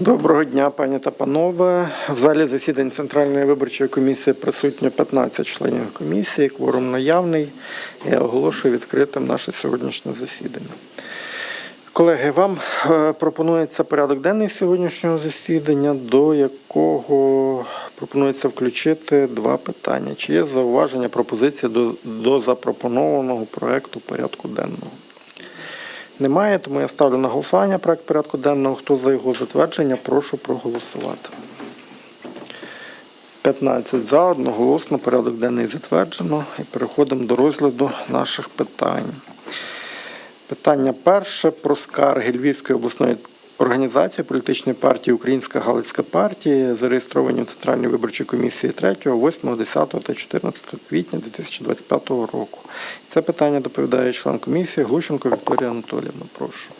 Доброго дня, пані та панове. В залі засідань Центральної виборчої комісії присутньо 15 членів комісії. Кворум наявний. Я оголошую відкритим наше сьогоднішнє засідання. Колеги, вам е, пропонується порядок денний сьогоднішнього засідання, до якого пропонується включити два питання. Чи є зауваження пропозиції до, до запропонованого проекту порядку денного? Немає, тому я ставлю на голосування проект порядку денного. Хто за його затвердження, прошу проголосувати. 15 за, одноголосно, порядок денний затверджено. І переходимо до розгляду наших питань. Питання перше про скарги Львівської обласної організації політичної партії Українська Галицька партія, зареєстровані в Центральній виборчій комісії 3, 8, 10 та 14 квітня 2025 року. Це питання доповідає член комісії Глущенко Вікторія Анатоліївна. Прошу.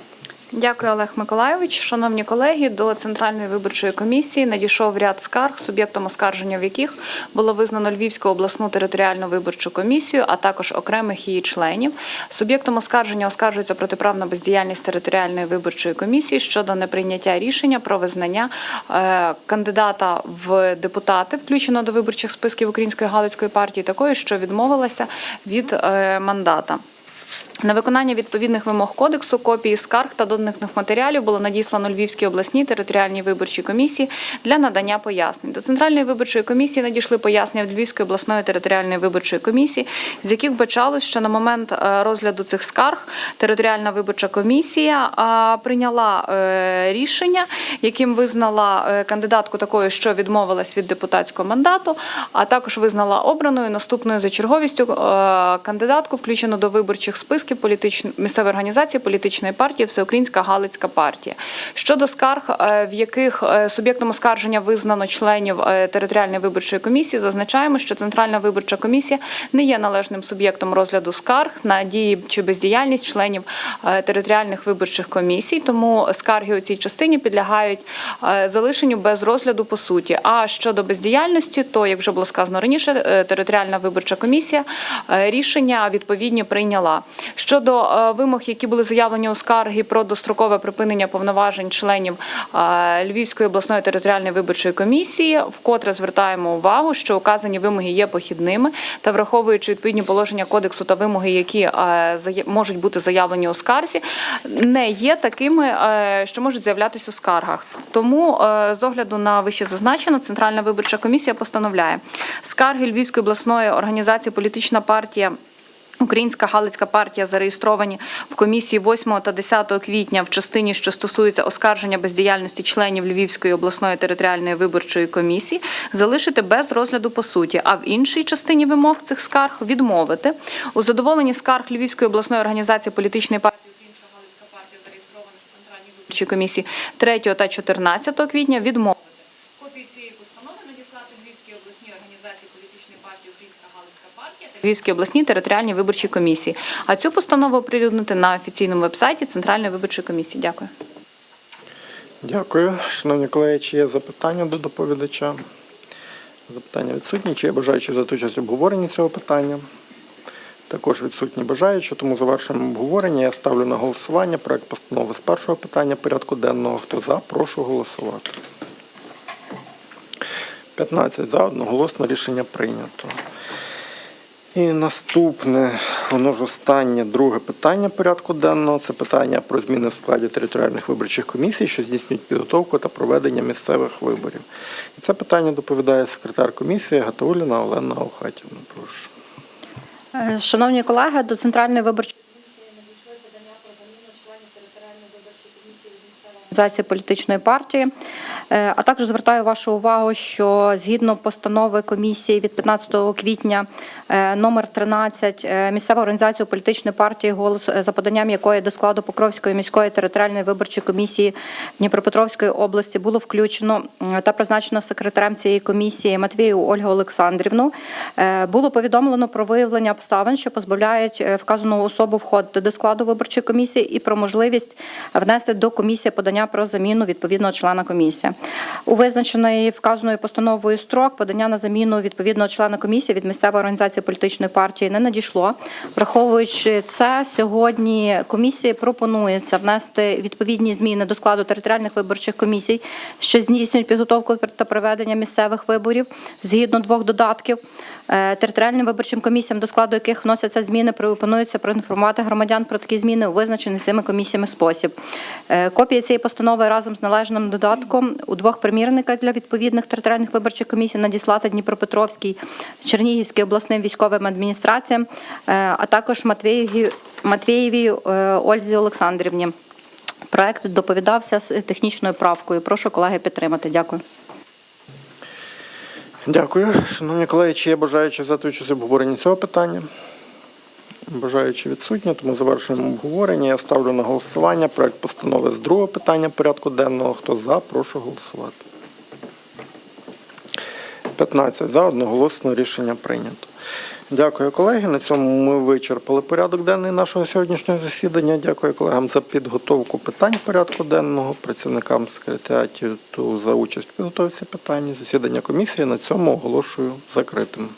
Дякую, Олег Миколайович. Шановні колеги, до Центральної виборчої комісії надійшов ряд скарг, суб'єктом оскарження в яких було визнано Львівську обласну територіальну виборчу комісію, а також окремих її членів. Суб'єктом оскарження оскаржується протиправна бездіяльність територіальної виборчої комісії щодо неприйняття рішення про визнання е, кандидата в депутати, включено до виборчих списків Української Галицької партії, такої, що відмовилася від е, мандата. На виконання відповідних вимог кодексу копії скарг та доданих матеріалів було надіслано Львівській обласній територіальній виборчій комісії для надання пояснень. До центральної виборчої комісії надійшли пояснення від Львівської обласної територіальної виборчої комісії, з яких бачалось, що на момент е, розгляду цих скарг територіальна виборча комісія прийняла е, рішення, яким визнала е, кандидатку такою, що відмовилась від депутатського мандату, а також визнала обраною наступною за черговістю кандидатку, включену до виборчих списків політич... місцевої організації політичної партії Всеукраїнська Галицька партія. Щодо скарг, е, в яких е, суб'єктом оскарження визнано членів е, територіальної виборчої комісії, зазначаємо, що Центральна виборча комісія не є належним суб'єктом розгляду скарг на дії чи бездіяльність членів територіальних виборчих комісій. Тому скарги у цій частині підлягають залишенню без розгляду по суті. А щодо бездіяльності, то як вже було сказано раніше, територіальна виборча комісія рішення відповідні прийняла. Щодо е, вимог, які були заявлені у скаргі про дострокове припинення повноважень членів е, Львівської обласної територіальної виборчої комісії, вкотре звертаємо увагу, що указані вимоги є похідними та враховуючи відповідні положення кодексу та вимоги, які е, можуть бути заявлені у скарзі, не є такими, що можуть з'являтися у скаргах. Тому з огляду на вище зазначено, Центральна виборча комісія постановляє скарги Львівської обласної організації політична партія. Українська Галицька партія зареєстровані в комісії 8 та 10 квітня в частині, що стосується оскарження бездіяльності членів Львівської обласної територіальної виборчої комісії, залишити без розгляду по суті, а в іншій частині вимог цих скарг відмовити у задоволенні скарг Львівської обласної організації політичної партії. Галицька партія зареєстрована в Центральній виборчій комісії 3 та 14 квітня відмовити. Копію цієї постанови надіслати Львівській обласній організації політичної партії Українська Галицька партія та Львівській обласній територіальній виборчій комісії. А цю постанову оприлюднити на офіційному вебсайті Центральної виборчої комісії. Дякую. Дякую. Шановні колеги, чи є запитання до доповідача? Запитання відсутні. Чи є бажаючі взяти участь в обговоренні цього питання? Також відсутні бажаючі, тому завершуємо обговорення. Я ставлю на голосування проект постанови з першого питання порядку денного. Хто за, прошу голосувати. 15 за, одноголосно рішення прийнято. І наступне, воно ж останнє друге питання порядку денного. Це питання про зміни в складі територіальних виборчих комісій, що здійснюють підготовку та проведення місцевих виборів. І це питання доповідає секретар комісії Гатауліна Олена Охатівна. Прошу. Е, Шановні колеги, до Центральної виборчої комісії надійшли подання про заміну членів територіальної виборчої комісії від місцевої організації політичної партії. Е, А також звертаю вашу увагу, що згідно постанови комісії від 15 квітня е, номер 13 е, місцева організація політичної партії голос за поданням якої до складу Покровської міської територіальної виборчої комісії Дніпропетровської області було включено та призначено секретарем цієї комісії Матвію Ольгу Олександрівну. Було повідомлено про виявлення обставин, що позбавляють вказану особу входити до складу виборчої комісії, і про можливість внести до комісії подання подання про заміну відповідного члена комісії. У визначений вказаною постановою строк подання на заміну відповідного члена комісії від місцевої організації політичної партії не надійшло. Враховуючи це, сьогодні комісії пропонується внести відповідні зміни до складу територіальних виборчих комісій, що здійснюють підготовку та проведення місцевих виборів згідно двох додатків. Е, Територіальним виборчим комісіям, до складу яких вносяться зміни, пропонується проінформувати громадян про такі зміни у визначений цими комісіями спосіб. Е, Копія цієї постанови разом з належним додатком у двох примірниках для відповідних територіальних виборчих комісій надіслати Дніпропетровський, Чернігівський обласним військовим адміністраціям, е, а також Матвієві, Матвієвій е, Ользі Олександрівні. Проект доповідався з технічною правкою. Прошу колеги підтримати. Дякую. Дякую. Шановні колеги, чи є бажаючі взяти участь в обговоренні цього питання? Бажаючі відсутні, тому завершуємо обговорення. Я ставлю на голосування проект постанови з другого питання порядку денного. Хто за, прошу голосувати. 15 за одноголосно рішення прийнято. Дякую, колеги. На цьому ми вичерпали порядок денний нашого сьогоднішнього засідання. Дякую колегам за підготовку питань порядку денного, працівникам секретаріату за участь в підготовці питань. Засідання комісії на цьому оголошую закритим.